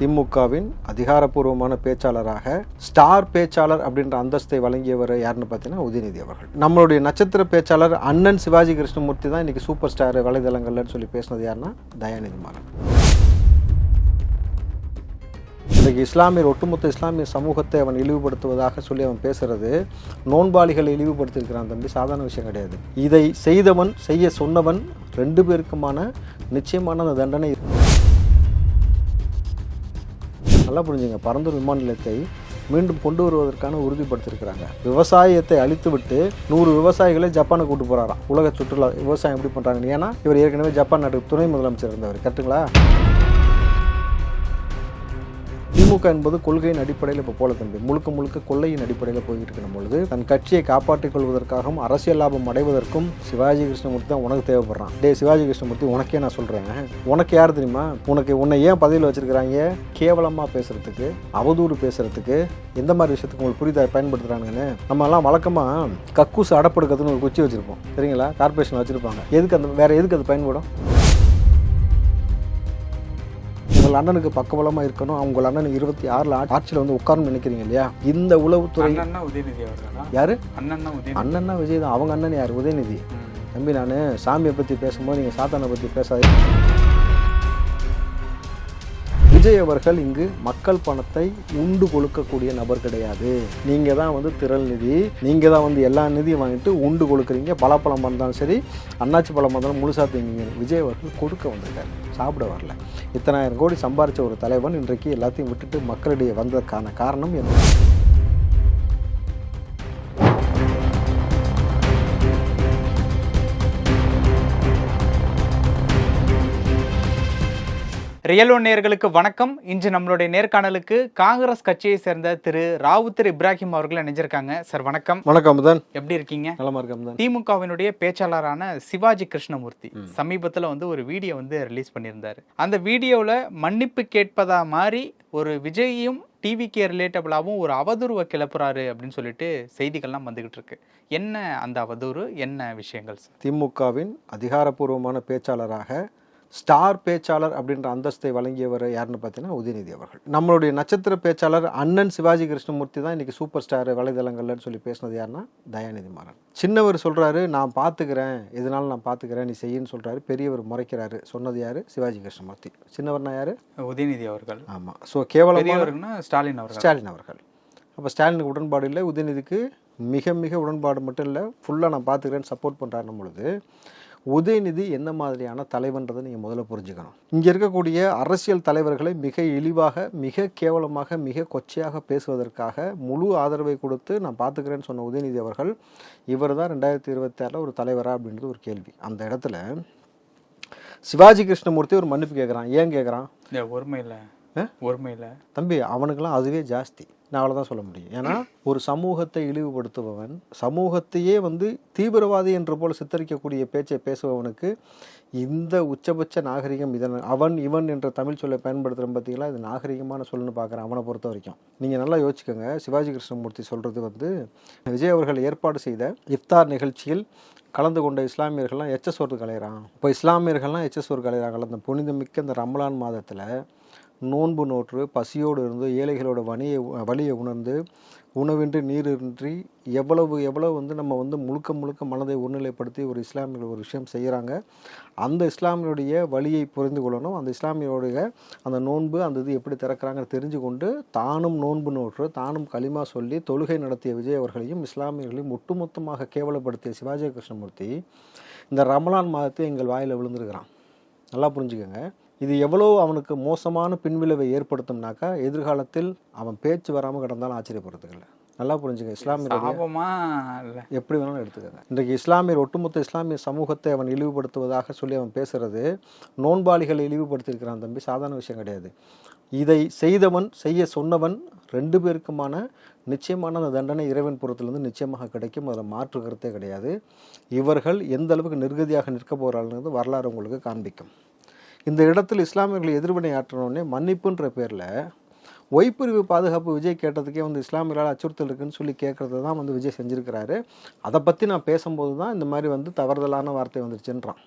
திமுகவின் அதிகாரப்பூர்வமான பேச்சாளராக ஸ்டார் பேச்சாளர் அப்படின்ற அந்தஸ்தை வழங்கியவர் யாருன்னு பார்த்தீங்கன்னா உதயநிதி அவர்கள். நம்மளுடைய நட்சத்திர பேச்சாளர் அண்ணன் சிவாஜி கிருஷ்ணமூர்த்தி தான் இன்னைக்கு சூப்பர் ஸ்டார் வலைதளங்கள்லன்னு சொல்லி பேசினது யாருன்னா தயாநிதி மாறன். இன்றைக்கு இஸ்லாமியர் ஒட்டுமொத்த இஸ்லாமிய சமூகத்தை அவன் இழிவுபடுத்துவதாக சொல்லி அவன் பேசுறது நோன்பாளிகளை இழிவுபடுத்தியிருக்கிறான் தம்பி சாதாரண விஷயம் கிடையாது. இதை செய்தவன் செய்ய சொன்னவன் ரெண்டு பேருக்குமான நிச்சயமான அந்த தண்டனை நல்லா புரிஞ்சுங்க பரந்தூர் விமான நிலையத்தை மீண்டும் கொண்டு வருவதற்கான உறுதிப்படுத்தியிருக்கிறாங்க. விவசாயத்தை அழித்துவிட்டு நூறு விவசாயிகளை ஜப்பானுக்கு கூட்டு போகிறாராம் உலக சுற்றுலா விவசாயம் எப்படி பண்ணுறாங்க ஏன்னா இவர் ஏற்கனவே ஜப்பான் நாட்டுக்கு துணை முதலமைச்சர் இருந்தவர். கரெக்டுங்களா திமுக என்பது கொள்கையின் அடிப்படையில் இப்போ போல தம்பி. முழுக்க முழுக்க கொள்ளையின் அடிப்படையில் போய்கிட்டு இருக்கிற பொழுது தன் கட்சியை காப்பாற்றிக் கொள்வதற்காகவும் அரசியல் லாபம் அடைவதற்கும் சிவாஜி கிருஷ்ணமூர்த்தி தான் உனக்கு தேவைப்படுறான். டே சிவாஜி கிருஷ்ணமூர்த்தி உனக்கே நான் சொல்கிறேன் உனக்கு யார் தெரியுமா? உனக்கு உன்னை ஏன் பதவியில் வச்சிருக்கிறாங்க? கேவலமாக பேசுறதுக்கு அவதூறு பேசுறதுக்கு எந்த மாதிரி விஷயத்துக்கு உங்களுக்கு புரிதா பயன்படுத்துகிறாங்கன்னு நம்ம எல்லாம் வழக்கமாக கக்கூஸ் அடப்படுக்கிறதுன்னு ஒரு குச்சி வச்சிருப்போம். சரிங்களா? கார்பரேஷன் வச்சிருப்பாங்க. எதுக்கு அந்த வேற எதுக்கு அது பயன்படும்? உங்கள் அண்ணனுக்கு பக்கபலமாக இருக்கணும். அவங்க அண்ணனுக்கு இருபத்தி ஆறில் ஆட்சியில் வந்து உட்காரணும்னு நினைக்கிறீங்க இல்லையா? இந்த உளவுத்துறை உதயநிதி யாரு? அண்ணன்னா அண்ணன்னா விஜய் தான் அவங்க அண்ணன் யார்? உதயநிதி. தம்பி நான் சாமியை பற்றி பேசும்போது நீங்கள் சாத்தானை பற்றி பேசாதீங்க. விஜய் அவர்கள் இங்கு மக்கள் பணத்தை உண்டு கொழுக்கக்கூடிய நபர் கிடையாது. நீங்கள் தான் வந்து திரள் நிதி. நீங்கள் தான் வந்து எல்லா நிதியும் வாங்கிட்டு உண்டு கொழுக்கிறீங்க. பலாப்பழம் இருந்தாலும் சரி அண்ணாச்சி பழம் இருந்தாலும் முழுசா தீங்க விஜய் அவர்கள் கொடுக்க வந்திருக்காரு. சாப்பிட வரல. இத்தனாயிரம் கோடி சம்பாரித்த ஒரு தலைவன் இன்றைக்கு எல்லாத்தையும் விட்டுட்டு மக்களிடையே வந்ததுக்கான காரணம் என்ன? ரியல் ஒன் நேயர்களுக்கு வணக்கம். இன்று நம்மளுடைய நேர்காணலுக்கு காங்கிரஸ் கட்சியை சேர்ந்த திரு ராவுத்தர் இப்ராஹிம் அவர்கள் இணைஞ்சிருக்காங்க. சார் வணக்கம். வணக்கம் அமுதன். எப்படி இருக்கீங்க? திமுகவினுடைய பேச்சாளரான சிவாஜி கிருஷ்ணமூர்த்தி சமீபத்தில் வந்து ஒரு வீடியோ வந்து ரிலீஸ் பண்ணியிருந்தாரு. அந்த வீடியோவில் மன்னிப்பு கேட்பதா மாதிரி ஒரு விஜயும் டிவிக்கே ரிலேட்டபிளாகவும் ஒரு அவதூறுவை கிளப்புறாரு அப்படின்னு சொல்லிட்டு செய்திகள்லாம் வந்துகிட்டு இருக்கு. என்ன அந்த அவதூறு? என்ன விஷயங்கள் திமுகவின் அதிகாரப்பூர்வமான பேச்சாளராக ஸ்டார் பேச்சாளர் அப்படின்ற அந்தஸ்தை வழங்கியவர் யாருன்னு பார்த்தீங்கன்னா உதயநிதி அவர்கள். நம்மளுடைய நட்சத்திர பேச்சாளர் அண்ணன் சிவாஜி கிருஷ்ணமூர்த்தி தான் இன்னைக்கு சூப்பர் ஸ்டார் வலைதளங்கள்லன்னு சொல்லி பேசினது யாருன்னா தயாநிதி மாறன். சின்னவர் சொல்றாரு நான் பார்த்துக்கிறேன் எதனால நான் பார்த்துக்கிறேன் நீ செய்யின்னு சொல்றாரு பெரியவர் முறைக்கிறாரு. சொன்னது யாரு? சிவாஜி கிருஷ்ணமூர்த்தி. சின்னவர்னா யாரு? உதயநிதி அவர்கள். ஆமா. ஸோ பெரியவர்னா ஸ்டாலின் அவர்கள். ஸ்டாலின் அவர்கள். அப்போ ஸ்டாலினுக்கு உடன்பாடு இல்லை. உதயநிதிக்கு மிக மிக உடன்பாடு மட்டும் இல்லை. ஃபுல்லாக நான் பார்த்துக்கிறேன்னு சப்போர்ட் பண்ணுறாருன்னும் பொழுது உதயநிதி என்ன மாதிரியான தலைவன்றதை நீங்கள் முதல்ல புரிஞ்சுக்கணும். இங்கே இருக்கக்கூடிய அரசியல் தலைவர்களை மிக இழிவாக மிக கேவலமாக மிக கொச்சையாக பேசுவதற்காக முழு ஆதரவை கொடுத்து நான் பார்த்துக்கிறேன்னு சொன்ன உதயநிதி அவர்கள் இவர் தான் ரெண்டாயிரத்தி இருபத்தி ஆறில் ஒரு தலைவரா அப்படின்றது ஒரு கேள்வி. அந்த இடத்துல சிவாஜி கிருஷ்ணமூர்த்தி ஒரு மன்னிப்பு கேட்குறான் ஏன் கேட்குறான் இந்த ஒருமையில் ஆ? ஒருமையில் தம்பி அவனுக்கெல்லாம் அதுவே ஜாஸ்தி. நான் அவ்வளோதான் சொல்ல முடியும். ஏன்னா ஒரு சமூகத்தை இழிவுபடுத்துபவன் சமூகத்தையே வந்து தீவிரவாதி என்று போல் சித்தரிக்கக்கூடிய பேச்சை பேசுபவனுக்கு இந்த உச்சபட்ச நாகரிகம் இதன் அவன் இவன் என்ற தமிழ் சொல்லை பயன்படுத்துகிறோம் பார்த்தீங்களா? இது நாகரிகமான சொல்லுன்னு பார்க்குறேன் அவனை பொறுத்த வரைக்கும். நீங்கள் நல்லா யோசிச்சுக்கோங்க. சிவாஜி கிருஷ்ணமூர்த்தி சொல்கிறது வந்து விஜய் அவர்கள் ஏற்பாடு செய்த இஃப்தார் நிகழ்ச்சியில் கலந்து கொண்ட இஸ்லாமியர்கள்லாம் எச்சசோறு கலையிறான். இப்போ இஸ்லாமியர்கள்லாம் எச்சசோறு கலையிறாங்கல்ல அந்த புனிதமிக்க இந்த ரமலான் மாதத்தில் நோன்பு நோற்று பசியோடு இருந்து ஏழைகளோட வணியை வழியை உணர்ந்து உணவின்றி நீரின்றி எவ்வளவு எவ்வளவு வந்து நம்ம வந்து முழுக்க முழுக்க மனதை ஒருநிலைப்படுத்தி ஒரு இஸ்லாமியர்கள் ஒரு விஷயம் செய்கிறாங்க அந்த இஸ்லாமியுடைய வழியை புரிந்து கொள்ளணும். அந்த இஸ்லாமியோடைய அந்த நோன்பு அந்த இது எப்படி திறக்கிறாங்கன்னு தெரிஞ்சு கொண்டு தானும் நோன்பு நோற்று தானும் களிமா சொல்லி தொழுகை நடத்திய விஜய் அவர்களையும் இஸ்லாமியர்களையும் ஒட்டுமொத்தமாக கேவலப்படுத்திய சிவாஜி கிருஷ்ணமூர்த்தி இந்த ரமலான் மாதத்தை எங்கள் வாயில் விழுந்திருக்கிறான். நல்லா புரிஞ்சுக்கோங்க. இது எவ்வளோ அவனுக்கு மோசமான பின்விளைவை ஏற்படுத்தும்னாக்கா எதிர்காலத்தில் அவன் பேச்சு வராமல் கிடந்தாலும் ஆச்சரியப்படுறதுக்கு இல்லை. நல்லா புரிஞ்சுக்க இல்லை. எப்படி வேணாலும் எடுத்துக்கோங்க. இன்றைக்கு இஸ்லாமியர் ஒட்டுமொத்த இஸ்லாமிய சமூகத்தை அவன் இழிவுபடுத்துவதாக சொல்லி அவன் பேசுறது நோன்பாளிகளை இழிவுபடுத்தியிருக்கிறான் தம்பி சாதாரண விஷயம் கிடையாது. இதை செய்தவன் செய்ய சொன்னவன் ரெண்டு பேருக்குமான நிச்சயமான அந்த தண்டனை இறைவன் புறத்திலிருந்து நிச்சயமாக கிடைக்கும். அதில் மாற்று கருத்தே கிடையாது. இவர்கள் எந்த அளவுக்கு நிர்கதியாக நிற்க போகிறாள்ங்கிறது வரலாறு உங்களுக்கு காண்பிக்கும். இந்த இடத்தில் இஸ்லாமியர்களை எதிர்வினை ஆற்றணுன்னே மன்னிப்புன்ற பேரில் ஒய்பிரிவு பாதுகாப்பு விஜய் கேட்டதுக்கே வந்து இஸ்லாமியர்களால் அச்சுறுத்தல் இருக்குன்னு சொல்லி கேட்குறது தான் வந்து விஜய் செஞ்சுருக்கிறாரு. அதை பற்றி நான் பேசும்போது தான் இந்த மாதிரி வந்து தவறுதலான வார்த்தை வந்துருச்சுன்றான்.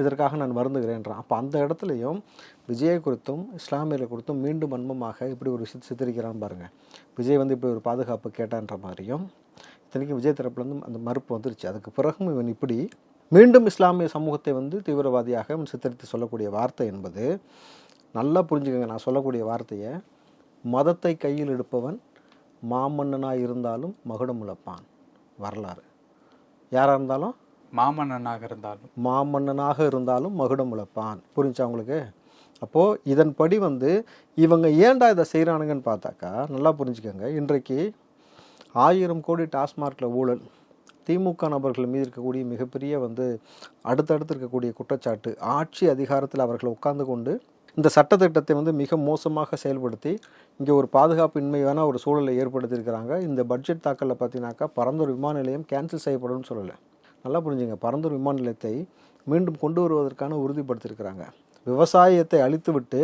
இதற்காக நான் வருந்துகிறேன்றான். அப்போ அந்த இடத்துலையும் விஜயை குறித்தும் இஸ்லாமியர்களை குறித்தும் மீண்டும் வன்மமாக இப்படி ஒரு விஷயத்தை சித்தரிக்கிறான்னு பாருங்கள் விஜய் வந்து இப்படி ஒரு பாதுகாப்பு கேட்டான்ற மாதிரியும் இத்தனைக்கும் விஜய் தரப்புலேருந்து அந்த மறுப்பு வந்துருச்சு. அதுக்கு பிறகும் இவன் இப்படி மீண்டும் இஸ்லாமிய சமூகத்தை வந்து தீவிரவாதியாக சித்தரித்து சொல்லக்கூடிய வார்த்தை என்பது நல்லா புரிஞ்சுக்கங்க நான் சொல்லக்கூடிய வார்த்தையை மதத்தை கையில் எடுப்பவன் மாமன்னனாக இருந்தாலும் மகுடம் இழப்பான். வரலாறு. யாராக இருந்தாலும்? மாமன்னனாக இருந்தாலும். மாமன்னனாக இருந்தாலும் மகுடம் இழப்பான். புரிஞ்சா உங்களுக்கு? அப்போது இதன்படி வந்து இவங்க ஏன்டா இதை செய்கிறானுங்கன்னு பார்த்தாக்கா நல்லா புரிஞ்சுக்கோங்க. இன்றைக்கு ஆயிரம் கோடி டாஸ்மார்க்கில் ஊழல். திமுக நபர்கள் மீது இருக்கக்கூடிய மிகப்பெரிய வந்து அடுத்தடுத்து இருக்கக்கூடிய குற்றச்சாட்டு ஆட்சி அதிகாரத்தில் அவர்கள் உட்கார்ந்து கொண்டு இந்த சட்டத்திட்டத்தை வந்து மிக மோசமாக செயல்படுத்தி இங்கே ஒரு பாதுகாப்பின்மையான ஒரு சூழலை ஏற்படுத்தியிருக்கிறாங்க. இந்த பட்ஜெட் தாக்கலில் பார்த்தீங்கன்னாக்கா பரந்தூர் விமான நிலையம் கேன்சல் செய்யப்படும்னு சொல்லலை. நல்லா புரிஞ்சுங்க. பரந்தூர் விமான நிலையத்தை மீண்டும் கொண்டு வருவதற்கான உறுதிப்படுத்தியிருக்கிறாங்க. விவசாயத்தை அழித்துவிட்டு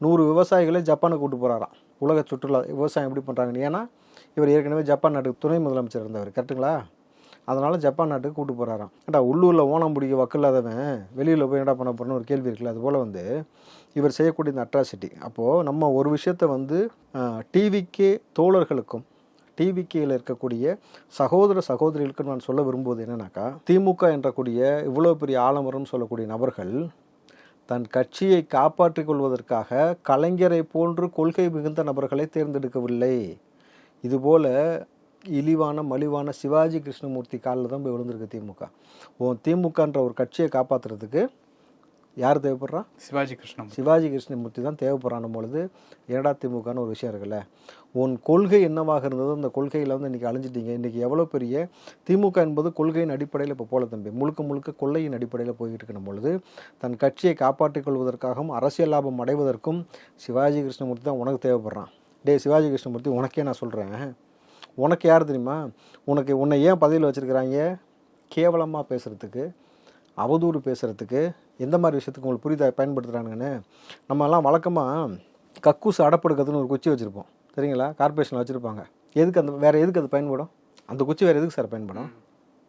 நூறு விவசாயிகளை ஜப்பானை கூட்டு போகிறாராம் உலக சுற்றுலா விவசாயம் எப்படி பண்ணுறாங்கன்னு ஏன்னா இவர் ஏற்கனவே ஜப்பான் நாட்டுக்கு துணை முதலமைச்சர் இருந்தவர். கரெக்டுங்களா அதனால் ஜப்பான் நாட்டுக்கு கூட்டு போகிறாராம் ஏண்டா உள்ளூரில் ஓணம் பிடிக்க வக்கில்லாதவன் வெளியில் போய் என்னடா பண்ண போகிறோன்னு ஒரு கேள்வி இருக்குல்ல அதுபோல் வந்து இவர் செய்யக்கூடிய இந்த அட்ராசிட்டி. அப்போது நம்ம ஒரு விஷயத்தை வந்து டிவிக்கு தோழர்களுக்கும் டிவிகேயில் இருக்கக்கூடிய சகோதர சகோதரிகளுக்கு நான் சொல்ல விரும்புவது என்னன்னாக்கா திமுக என்றக்கூடிய இவ்வளோ பெரிய ஆலமரம் சொல்லக்கூடிய நபர்கள் தன் கட்சியை காப்பாற்றிக் கொள்வதற்காக கலைஞரை போன்று கொள்கை மிகுந்த நபர்களை தேர்ந்தெடுக்கவில்லை. இதுபோல இழிவான மலிவான சிவாஜி கிருஷ்ணமூர்த்தி காலில் தான் போய் விழுந்திருக்கு திமுக. உன் திமுகன்ற ஒரு கட்சியை காப்பாற்றுறதுக்கு யார் தேவைப்படுறா? சிவாஜி கிருஷ்ணமூர்த்தி. சிவாஜி கிருஷ்ணமூர்த்தி தான் தேவைப்படுறான பொழுது ஏடா திமுகன்னு ஒரு விஷயம் இருக்குல்ல? உன் கொள்கை என்னவாக இருந்ததோ அந்த கொள்கையில் வந்து இன்றைக்கி அழிஞ்சிட்டீங்க. இன்றைக்கி எவ்வளோ பெரிய திமுக என்பது கொள்கையின் அடிப்படையில் இப்போ போல தம்பி. முழுக்க முழுக்க கொள்ளையின் அடிப்படையில் போய்கிட்டு இருக்கிற பொழுது தன் கட்சியை காப்பாற்றிக் கொள்வதற்காகவும் அரசியல் லாபம் அடைவதற்கும் சிவாஜி கிருஷ்ணமூர்த்தி தான் உனக்கு தேவைப்படுறான். டேய் சிவாஜி கிருஷ்ணமூர்த்தி உனக்கே நான் சொல்கிறேன் உனக்கு யார் தெரியுமா? உனக்கு உன்னை ஏன் பதவியில் வச்சுருக்கிறாங்க? கேவலமாக பேசுகிறதுக்கு அவதூறு பேசுகிறதுக்கு எந்த மாதிரி விஷயத்துக்கு உங்களுக்கு புரிதா பயன்படுத்துகிறானுங்கன்னு நம்மலாம் வழக்கமாக கக்கூஸ் அடப்படுக்கிறதுன்னு ஒரு குச்சி வச்சுருப்போம். சரிங்களா? கார்பரேஷனில் வச்சுருப்பாங்க. எதுக்கு அந்த வேறு எதுக்கு அது பயன்படும்? அந்த குச்சி வேறு எதுக்கு சார் பயன்படும்?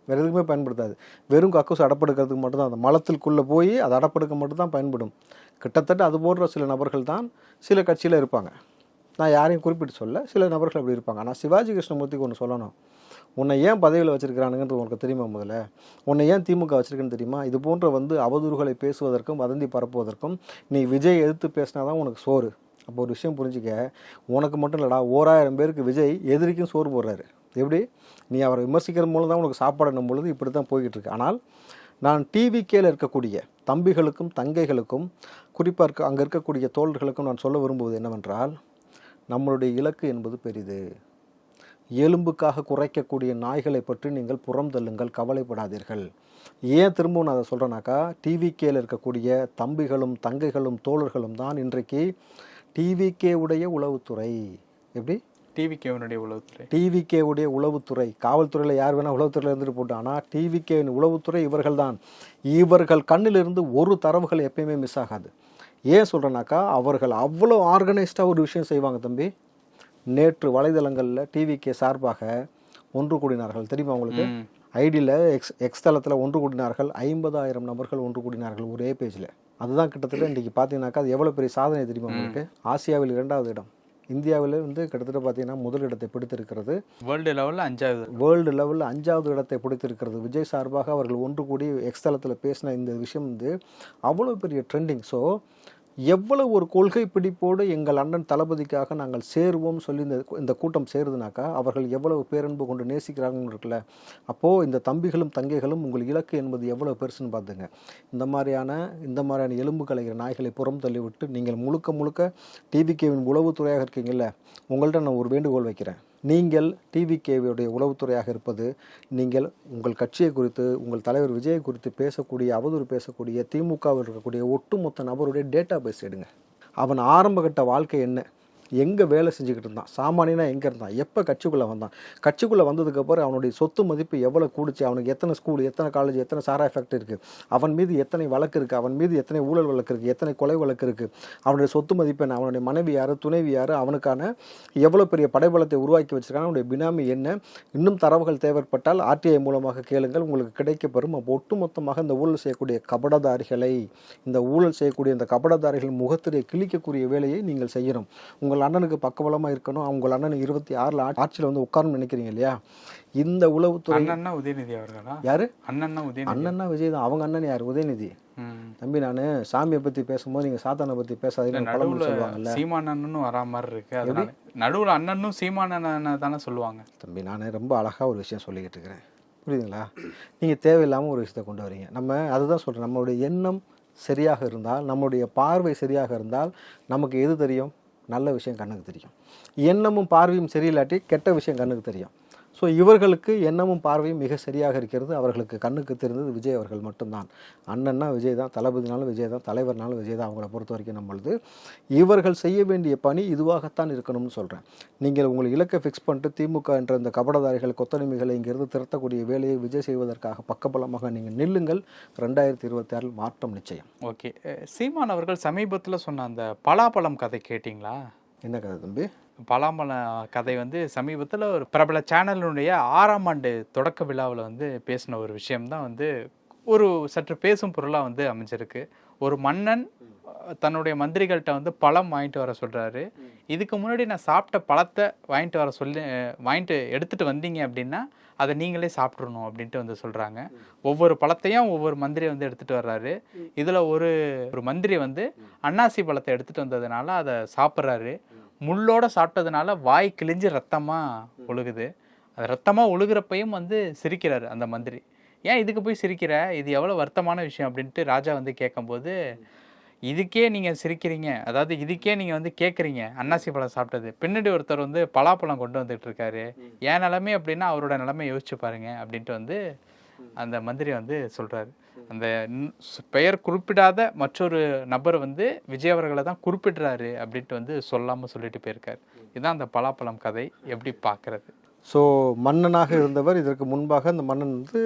வேறு எதுக்குமே பயன்படுத்தாது. வெறும் கக்கூஸ் அடப்படுக்கிறதுக்கு மட்டும்தான் அந்த மலத்திற்குள்ளே போய் அது அடப்படுக்க மட்டும்தான் பயன்படும். கிட்டத்தட்ட அது போன்ற சில நபர்கள் தான் சில கட்சியில் இருப்பாங்க. நான் யாரையும் குறிப்பிட்டு சொல்ல சில நபர்கள் அப்படி இருப்பாங்க. ஆனால் சிவாஜி கிருஷ்ணமூர்த்திக்கு ஒன்று சொல்லணும். உன்னை ஏன் பதவியில் வச்சிருக்கிறானுங்கிறது உனக்கு தெரியுமா முதல்ல? உன்னை ஏன் திமுக வச்சிருக்குன்னு தெரியுமா? இது போன்ற வந்து அவதூறுகளை பேசுவதற்கும் வதந்தி பரப்புவதற்கும் நீ விஜய் எதிர்த்து பேசினா தான் உனக்கு சோறு. அப்போ ஒரு விஷயம் புரிஞ்சுக்க உனக்கு மட்டும் இல்லைடா ஓராயிரம் பேருக்கு விஜய் எதிரிக்கும் சோறு போடுறாரு. எப்படி? நீ அவரை விமர்சிக்கிறது மூலம் தான் உனக்கு சாப்பாடுன்னும் பொழுது இப்படி தான் போய்கிட்டு இருக்கு ஆனால் நான் டிவிக்கேல இருக்கக்கூடிய தம்பிகளுக்கும் தங்கைகளுக்கும் குறிப்பாக இருக்க அங்கே இருக்கக்கூடிய தோழர்களுக்கும் நான் சொல்ல விரும்புவது என்னவென்றால் நம்மளுடைய இலக்கு என்பது பெரிது. எலும்புக்காக குறைக்கக்கூடிய நாய்களை பற்றி நீங்கள் புறம் தள்ளுங்கள் கவலைப்படாதீர்கள். ஏன் திரும்பவும் நான் அதை சொல்கிறேனாக்கா டிவிகேல இருக்கக்கூடிய தம்பிகளும் தங்கைகளும் தோழர்களும் தான் இன்றைக்கு டிவிகே உடைய உளவுத்துறை. எப்படி? டிவிகேவனுடைய உளவுத்துறை. டிவிகே உடைய உளவுத்துறை. காவல்துறையில் யார் வேணால் உளவுத்துறையில் இருந்துட்டு போட்டோம் ஆனால் டிவிகே உளவுத்துறை இவர்கள் தான். இவர்கள் கண்ணிலிருந்து ஒரு தரவுகள் எப்பயுமே மிஸ் ஆகாது. ஏன் சொல்கிறேன்னாக்கா அவர்கள் அவ்வளோ ஆர்கனைஸ்டாக ஒரு விஷயம் செய்வாங்க தம்பி. நேற்று வலைதளங்களில் டிவிகே சார்பாக ஒன்று கூடினார்கள். தெரியுமா உங்களுக்கு? ம். ஐடியில் எக்ஸ் எக்ஸ் தளத்தில் ஒன்று கூடினார்கள். ஐம்பதாயிரம் நபர்கள் ஒன்று கூடினார்கள் ஒரே பேஜில். அதுதான் கிட்டத்தட்ட இன்றைக்கி பார்த்தீங்கன்னாக்கா அது எவ்வளோ பெரிய சாதனை தெரியுமா உங்களுக்கு? ஆசியாவில் இரண்டாவது இடம். இந்தியாவில் வந்து கிட்டத்தட்ட பார்த்தீங்கன்னா முதல் இடத்தை பிடித்திருக்கிறது. வேர்ல்டு லெவலில் அஞ்சாவது. வேர்ல்டு லெவலில் அஞ்சாவது இடத்தை பிடித்திருக்கிறது. விஜய் சார்பாக அவர்கள் ஒன்று கூடி எக்ஸ் தளத்தில் பேசின இந்த விஷயம் வந்து அவ்வளோ பெரிய ட்ரெண்டிங் ஸோ எவ்வளவு ஒரு கொள்கை பிடிப்போடு எங்கள் அண்ணன் தளபதிக்காக நாங்கள் சேருவோம் சொல்லி இந்த இந்த கூட்டம் சேருதுனாக்கா அவர்கள் எவ்வளவு பேரன்பு கொண்டு நேசிக்கிறாங்கன்னு இருக்குல்ல. அப்போது இந்த தம்பிகளும் தங்கைகளும் உங்கள் இலக்கு என்பது எவ்வளோ பெருசுன்னு பார்த்துங்க. இந்த மாதிரியான இந்த மாதிரியான எலும்பு கலைகிற நாய்களை புறம் தள்ளிவிட்டு நீங்கள் முழுக்க முழுக்க டிவிகேவின் உளவுத்துறையாக இருக்கீங்கல்ல உங்கள்கிட்ட நான் ஒரு வேண்டுகோள் வைக்கிறேன். நீங்கள் டிவிகேவியுடைய உளவுத்துறையாக இருப்பது நீங்கள் உங்கள் கட்சியை குறித்து உங்கள் தலைவர் விஜயை குறித்து பேசக்கூடிய அவதூறு பேசக்கூடிய திமுகவில் இருக்கக்கூடிய ஒட்டுமொத்த நபருடைய டேட்டா பேஸ் எடுங்க. அவன் ஆரம்பகட்ட வாழ்க்கை என்ன? எங்கே வேலை செஞ்சுக்கிட்டு இருந்தான்? சாமானியனா எங்கே இருந்தான்? எப்போ கட்சிக்குள்ளே வந்தான்? கட்சிக்குள்ளே வந்ததுக்கப்புறம் அவனுடைய சொத்து மதிப்பு எவ்வளோ கூடுச்சு? அவனுக்கு எத்தனை ஸ்கூல் எத்தனை காலேஜ் எத்தனை சாரா ஃபேக்ட்ரி இருக்குது அவன் மீது எத்தனை வழக்கு இருக்குது அவன் மீது எத்தனை ஊழல் வழக்கு இருக்குது எத்தனை கொலை வழக்கு இருக்குது அவனுடைய சொத்து மதிப்பு என்ன? அவனுடைய மனைவி யார் துணைவி யார் அவனுக்கான எவ்வளோ பெரிய படைபலத்தை உருவாக்கி வச்சிருக்கான் அவனுடைய பினாமி என்ன? இன்னும் தரவுகள் தேவைப்பட்டால் ஆர்டிஐ மூலமாக கேளுங்கள். உங்களுக்கு கிடைக்கப்பெறும் அப்போ ஒட்டுமொத்தமாக இந்த ஊழல் செய்யக்கூடிய கபடதாரிகளை இந்த ஊழல் செய்யக்கூடிய இந்த கபடதாரிகள் முகத்திலே கிழிக்கக்கூடிய வேலையை நீங்கள் செய்யணும். உங்கள் அண்ணனுக்கு பக்கபலமாக இருக்கணும். உங்கள் அண்ணன் இருபத்தி ஆறில் ஆட்சியில் வந்து உட்காரணும்னு நினைக்கிறீங்க இல்லையா? இந்த உளவுத்துறை அண்ணன்னா உதயநிதி அவர்களா? யாரு? அண்ணன்னா உதயநிதி. அண்ணன்னா விஜய் தான். அவங்க அண்ணன் யார்? உதயநிதி. தம்பி நான் சாமியை பற்றி பேசும்போது நீங்கள் சாத்தானை பற்றி பேசாதீங்கன்னு பழமொழி சொல்லுவாங்கல்ல. சீமான் அண்ணனும் வரா மாதிரி இருக்கு. அதனால நடுவுல அண்ணனும் சீமான் அண்ணன் தானே சொல்லுவாங்க. தம்பி நான் ரொம்ப அழகாக ஒரு விஷயம் சொல்லிக்கிட்டு இருக்கிறேன். புரியுதுங்களா? நீங்கள் தேவையில்லாமல் ஒரு விஷயத்தை கொண்டு வரீங்க. நம்ம அதுதான் சொல்கிறேன் நம்மளுடைய எண்ணம் சரியாக இருந்தால் நம்மளுடைய பார்வை சரியாக இருந்தால் நமக்கு எது தெரியும்? நல்ல விஷயம் கண்ணுக்கு தெரியும். எண்ணமும் பார்வையும் சரியில்லாட்டி கெட்ட விஷயம் கண்ணுக்கு தெரியும். ஸோ இவர்களுக்கு எண்ணமும் பார்வையும் மிக சரியாக இருக்கிறது. அவர்களுக்கு கண்ணுக்கு தெரிந்தது விஜய் அவர்கள் மட்டும்தான். அண்ணன்னா விஜய் தான் தளபதினாலும் விஜய் தான் தலைவர்னாலும் விஜய் தான் அவங்கள பொறுத்த வரைக்கும் நம்மளுது. இவர்கள் செய்ய வேண்டிய பணி இதுவாகத்தான் இருக்கணும்னு சொல்கிறேன் நீங்கள் உங்கள் இலக்கை ஃபிக்ஸ் பண்ணிட்டு திமுக என்ற இந்த கபடதாரிகள் கொத்தடிமைகளை இங்கிருந்து திரட்டக்கூடிய வேலையை விஜய் செய்வதற்காக பக்கபலமாக நீங்கள் நில்லுங்கள். ரெண்டாயிரத்தி இருபத்தி ஆறில் மாற்றம் நிச்சயம். ஓகே. சீமான் அவர்கள் சமீபத்தில் சொன்ன அந்த பலாப்பழம் கதை கேட்டிங்களா? என்ன கதை தம்பி? பலாமல கதை வந்து சமீபத்தில் ஒரு பிரபல சேனலினுடைய ஆறாம் ஆண்டு தொடக்க விழாவில் வந்து பேசின ஒரு விஷயம்தான் வந்து ஒரு சற்று பேசும் பொருளாக வந்து அமைஞ்சிருக்கு. ஒரு மன்னன் தன்னுடைய மந்திரிகள்கிட்ட வந்து பழம் வாங்கிட்டு வர சொல்கிறாரு இதுக்கு முன்னாடி நான் சாப்பிட்ட பழத்தை வாங்கிட்டு வர சொல்லி வாங்கிட்டு எடுத்துகிட்டு வந்தீங்க அப்படின்னா அதை நீங்களே சாப்பிட்றணும் அப்படின்ட்டு வந்து சொல்கிறாங்க ஒவ்வொரு பழத்தையும் ஒவ்வொரு மந்திரி வந்து எடுத்துகிட்டு வர்றாரு. இதில் ஒரு ஒரு மந்திரி வந்து அன்னாசி பழத்தை எடுத்துகிட்டு வந்ததுனால அதை சாப்பிட்றாரு. முள்ளோட சாப்பிட்டதுனால வாய் கிழிஞ்சு ரத்தமாக ஒழுகுது. அது ரத்தமாக ஒழுகுறப்பையும் வந்து சிரிக்கிறாரு அந்த மந்திரி. ஏன் இதுக்கு போய் சிரிக்கிற? இது எவ்வளோ வருத்தமான விஷயம் அப்படின்ட்டு ராஜா வந்து கேட்கும்போது இதுக்கே நீங்கள் சிரிக்கிறீங்க. அதாவது இதுக்கே நீங்கள் வந்து கேட்குறீங்க அன்னாசி பழம் சாப்பிட்டது. பின்னாடி ஒருத்தர் வந்து பலாப்பழம் கொண்டு வந்துட்டு இருக்காரு. என் நிலைமை அப்படின்னா அவரோட நிலைமை யோசிச்சு பாருங்க அப்படின்ட்டு வந்து அந்த மந்திரி வந்து சொல்றாரு. அந்த பெயர் குறிப்பிடாத மற்றொரு நபர் வந்து விஜய் அவர்களை தான் குறிப்பிடுறாரு அப்படின்ட்டு வந்து சொல்லாம சொல்லிட்டு போயிருக்காரு. இதுதான் அந்த பலாப்பழம் கதை. எப்படி பார்க்கறது ஸோ மன்னனாக இருந்தவர் இதற்கு முன்பாக இந்த மன்னன் வந்து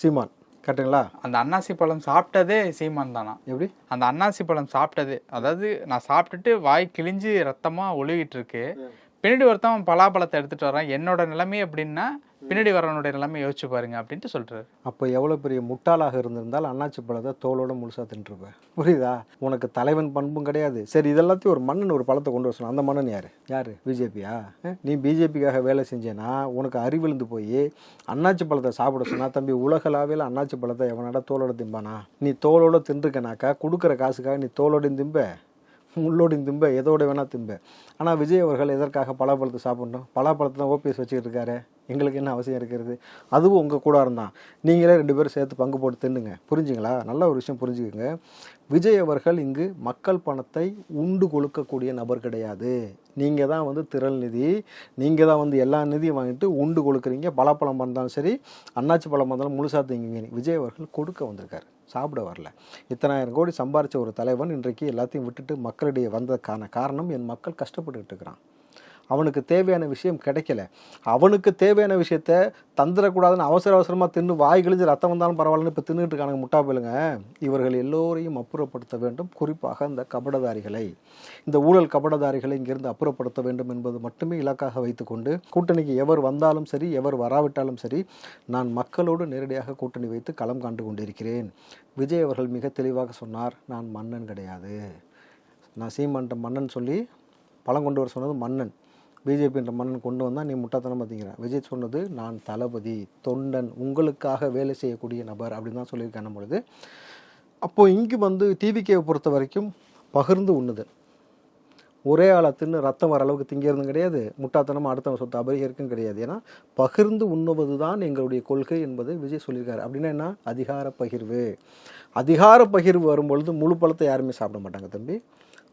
சீமான். கரெக்டுங்களா? அந்த அன்னாசி பழம் சாப்பிட்டதே சீமான் தானா? எப்படி? அந்த அன்னாசி பழம் சாப்பிட்டது. அதாவது நான் சாப்பிட்டுட்டு வாய் கிழிஞ்சு ரத்தமா ஒழுகிட்டு இருக்கு. பின்னாடி ஒருத்தன் பலாப்பழத்தை எடுத்துட்டு வரான் என்னோட நிலைமை அப்படின்னா பின்னாடி வரவனுடைய நிலைமை யோசிச்சு பாருங்க அப்படின்ட்டு சொல்றாரு. அப்போ எவ்வளோ பெரிய முட்டாளாக இருந்திருந்தால் அண்ணாச்சி பழத்தை தோலோட முழுசாக தின்றுருப்பேன் புரியுதா? உனக்கு தலைவன் பண்பும் கிடையாது. சரி இதெல்லாத்தையும் ஒரு மன்னன் ஒரு பழத்தை கொண்டு வர அந்த மன்னன் யார்? யார்? பிஜேபியா? நீ பிஜேபிக்காக வேலை செஞ்சேன்னா உனக்கு அறிவிழுந்து போய் அண்ணாச்சி பழத்தை சாப்பிட சொன்னா தம்பி உலகளாவில் அண்ணாச்சி பழத்தை எவனாடா தோலோட திம்பானா? நீ தோலோட தின்றுக்கனாக்கா கொடுக்குற காசுக்காக நீ தோலோடையும் திம்ப. உள்ளோடின் திம்ப எதோட வேணா திம்ப. ஆனால் விஜய் அவர்கள் எதற்காக பலாப்பழத்தை சாப்பிட்ணும்? பலாப்பழத்தை தான் ஓபிஎஸ் வச்சுக்கிட்டு இருக்காரு. எங்களுக்கு என்ன அவசியம் இருக்கிறது? அதுவும் உங்கள் கூட இருந்தான் நீங்களே ரெண்டு பேரும் சேர்த்து பங்கு போட்டு தின்னுங்க. புரிஞ்சுங்களா? நல்ல ஒரு விஷயம் புரிஞ்சுக்கோங்க. விஜய் அவர்கள் இங்கு மக்கள் பணத்தை உண்டு கொழுக்கக்கூடிய நபர் கிடையாது. நீங்கள் தான் வந்து திரள் நிதி. நீங்கள் தான் வந்து எல்லா நிதியும் வாங்கிட்டு உண்டு கொடுக்குறீங்க பலாப்பழம் இருந்தாலும் சரி அண்ணாச்சி பழம் இருந்தாலும் முழுசாக தீங்குங்க. விஜய் அவர்கள் கொடுக்க வந்திருக்காரு. சாப்பிட வரல. இத்தனாயிரம் கோடி சம்பாரித்த ஒரு தலைவன் இன்றைக்கு எல்லாத்தையும் விட்டுட்டு மக்களிடையே வந்ததுக்கான காரணம் என் மக்கள் கஷ்டப்பட்டுக்கிட்டு இருக்கிறான். அவனுக்கு தேவையான விஷயம் கிடைக்கல. அவனுக்கு தேவையான விஷயத்த தந்துடக்கூடாதுன்னு அவசர அவசரமாக தின்னு வாய் கிழிஞ்சு ரத்தம் வந்தாலும் பரவாயில்லன்னு இப்போ தின்னுட்டு இருக்கானுங்க முட்டா போயிலுங்க இவர்கள் எல்லோரையும் அப்புறப்படுத்த வேண்டும். குறிப்பாக இந்த கபடதாரிகளை. இந்த ஊழல் கபடதாரிகளை இங்கிருந்து அப்புறப்படுத்த வேண்டும் என்பது மட்டுமே இலக்காக வைத்துக்கொண்டு கூட்டணிக்கு எவர் வந்தாலும் சரி எவர் வராவிட்டாலும் சரி நான் மக்களோடு நேரடியாக கூட்டணி வைத்து களம் காண்டு கொண்டிருக்கிறேன். விஜய் அவர்கள் மிக தெளிவாக சொன்னார் நான் மன்னன் கிடையாது. நான் சீமான்ட்ட மன்னன் சொல்லி பழம் கொண்டு வர சொன்னது மன்னன். பிஜேபின்ற மன்னன் கொண்டு வந்தால் நீ முட்டாத்தனம் பார்த்தீங்க விஜய் சொன்னது நான் தளபதி தொண்டன் உங்களுக்காக வேலை செய்யக்கூடிய நபர் அப்படின்னு தான் சொல்லியிருக்கான பொழுது. அப்போது இங்கு வந்து டிவிகேவை பொறுத்த வரைக்கும் பகிர்ந்து உண்ணுது. ஒரே ஆளை தின்னு ரத்தம் வர அளவுக்கு திங்கிறதும் கிடையாது முட்டாத்தனம் அடுத்தவங்க சொத்து அபரிகரிக்கும் கிடையாது. ஏன்னா பகிர்ந்து உண்ணுவது தான் எங்களுடைய கொள்கை என்பது விஜய் சொல்லியிருக்காரு. அப்படின்னா என்ன? அதிகார பகிர்வு. அதிகார பகிர்வு வரும்பொழுது முழு பழத்தை யாருமே சாப்பிட மாட்டாங்க தம்பி.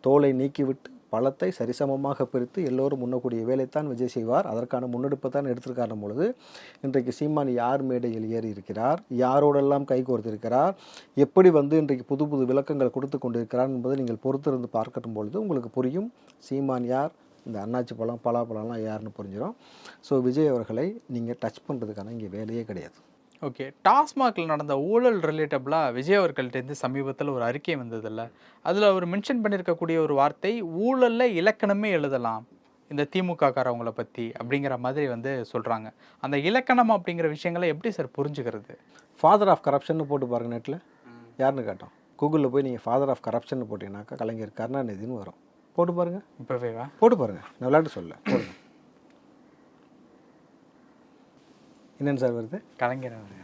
தோலை நீக்கிவிட்டு பழத்தை சரிசமமாக பிரித்து எல்லோரும் உண்ணக்கூடிய வேலைத்தான் விஜய் செய்வார். அதற்கான முன்னெடுப்பை தான் எடுத்திருக்காரு பொழுது இன்றைக்கு சீமான் யார் மேடையில் ஏறி இருக்கிறார் யாரோடெல்லாம் கை கோர்த்திருக்கிறார்? எப்படி வந்து இன்றைக்கு புது புது விளக்கங்கள் கொடுத்து கொண்டிருக்கிறார் என்பதை நீங்கள் பொறுத்திருந்து பார்க்கட்டும் பொழுது உங்களுக்கு புரியும். சீமான் யார்? இந்த அன்னாச்சி பழம் பலாப்பழம்லாம் யாருன்னு புரிஞ்சிடும். ஸோ விஜய் அவர்களை நீங்கள் டச் பண்ணுறதுக்கான இங்கே வேலையே கிடையாது. ஓகே. டாஸ்மாகில் நடந்த ஊழல் ரிலேட்டபிளாக விஜய் அவர்கள்ட்டேருந்து சமீபத்தில் ஒரு அறிக்கை வந்ததில்ல. அதில் அவர் மென்ஷன் பண்ணியிருக்கக்கூடிய ஒரு வார்த்தை ஊழலில் இலக்கணமே எழுதலாம். இந்த திமுக காரவங்கள பற்றி அப்படிங்கிற மாதிரி வந்து சொல்கிறாங்க அந்த இலக்கணம் அப்படிங்கிற விஷயங்களை எப்படி சார் புரிஞ்சுக்கிறது? ஃபாதர் ஆஃப் கரப்ஷன் போட்டு பாருங்க நெட்டில் யாருன்னு கேட்டோம்? கூகுளில் போய் நீங்கள் ஃபாதர் ஆஃப் கரப்ஷன் போட்டிங்கனாக்கா கலைஞர் கருணாநிதினு வரும். போட்டு பாருங்கள் இப்போவேவா போட்டு பாருங்கள் நான் விளையாட்டு சொல்ல போடுங்க. என்னன்னு சார் வருது? கலைஞர் அவர்கள்.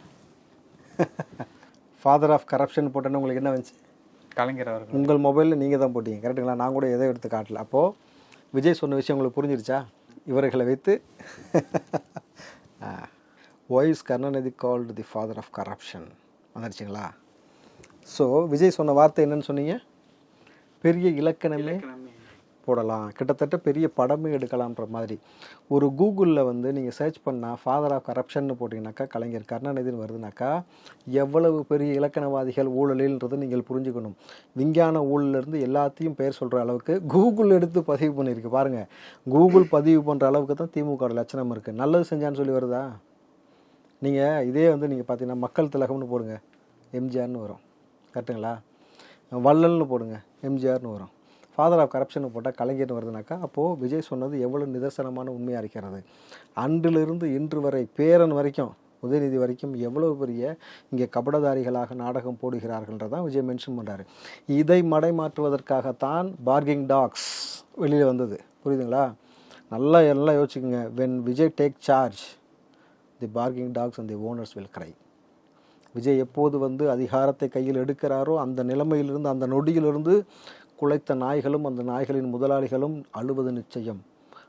ஃபாதர் ஆஃப் கரப்ஷன் போட்டோன்னு உங்களுக்கு என்ன வந்துச்சு? கலைஞர் அவர்கள். உங்கள் மொபைலில் நீங்கள் தான் போட்டீங்க கரெக்டுங்களா நான் கூட எதை எடுத்து காட்டல. அப்போது விஜய் சொன்ன விஷயம் உங்களுக்கு புரிஞ்சிருச்சா? இவர்களை வைத்து. Voice Karunanidhi called the father of corruption வந்துருச்சுங்களா so Vijay சொன்ன வார்த்தை என்னன்னு சொன்னீங்க? பெரிய இலக்கணமே. போடலாம். கிட்டத்தட்ட பெரிய படமே எடுக்கலாம்ன்ற மாதிரி. ஒரு கூகுளில் வந்து நீங்கள் சர்ச் பண்ணால் ஃபாதர் ஆஃப் கரப்ஷன்னு போட்டிங்கனாக்கா கலைஞர் கருணாநிதினு வருதுனாக்கா எவ்வளவு பெரிய இலக்கணவாதிகள் ஊழலில்ன்றதை நீங்கள் புரிஞ்சுக்கணும். விஞ்ஞான ஊழலிருந்து எல்லாத்தையும் பெயர் சொல்கிற அளவுக்கு கூகுள் எடுத்து பதிவு பண்ணியிருக்கு. பாருங்கள் கூகுள் பதிவு பண்ணுற அளவுக்கு தான் திமுக லட்சணம் இருக்குது நல்லது செஞ்சான்னு சொல்லி வருதா? நீங்கள் இதே வந்து நீங்கள் பார்த்தீங்கன்னா மக்கள் திலகம்னு போடுங்க. எம்ஜிஆர்னு வரும். கரெக்டுங்களா வள்ளல்னு போடுங்க. எம்ஜிஆர்னு வரும். ஃபாதர் ஆஃப் கரப்ஷன் போட்டால் கலைஞர்னு வருதுனாக்கா அப்போது விஜய் சொன்னது எவ்வளோ நிதர்சனமான உண்மையாக இருக்கிறது. அன்றிலிருந்து இன்று வரை பேரன் வரைக்கும் உதயநிதி வரைக்கும் எவ்வளவு பெரிய இங்கே கபடதாரிகளாக நாடகம் போடுகிறார்கள்ன்றதான் விஜய் மென்ஷன் பண்ணுறாரு இதை மடைமாற்றுவதற்காகத்தான் பார்கிங் டாக்ஸ் வெளியில் வந்தது. புரியுதுங்களா? நல்லா எல்லாம் யோசிச்சுக்கோங்க. When Vijay take charge the barking dogs and the owners will cry Vijay எப்போது வந்து அதிகாரத்தை கையில் எடுக்கிறாரோ அந்த நிலைமையிலிருந்து அந்த நொடியிலிருந்து குலைத்த நாய்களும் அந்த நாய்களின் முதலாளிகளும் அழுவது நிச்சயம்.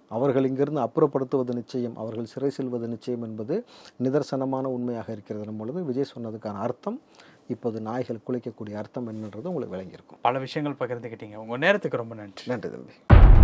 அவர்கள் இங்கிருந்து அப்புறப்படுத்துவது நிச்சயம். அவர்கள் சிறை செல்வது நிச்சயம் என்பது நிதர்சனமான உண்மையாக இருக்கிறது. பொழுது விஜய் சொன்னதுக்கான அர்த்தம் இப்போது நாய்கள் குலைக்கக்கூடிய அர்த்தம் என்னன்றது உங்களுக்கு விளங்கியிருக்கும். பல விஷயங்கள் பகிர்ந்துக்கிட்டீங்க உங்கள் நேரத்துக்கு ரொம்ப நன்றி. நன்றி தம்பி.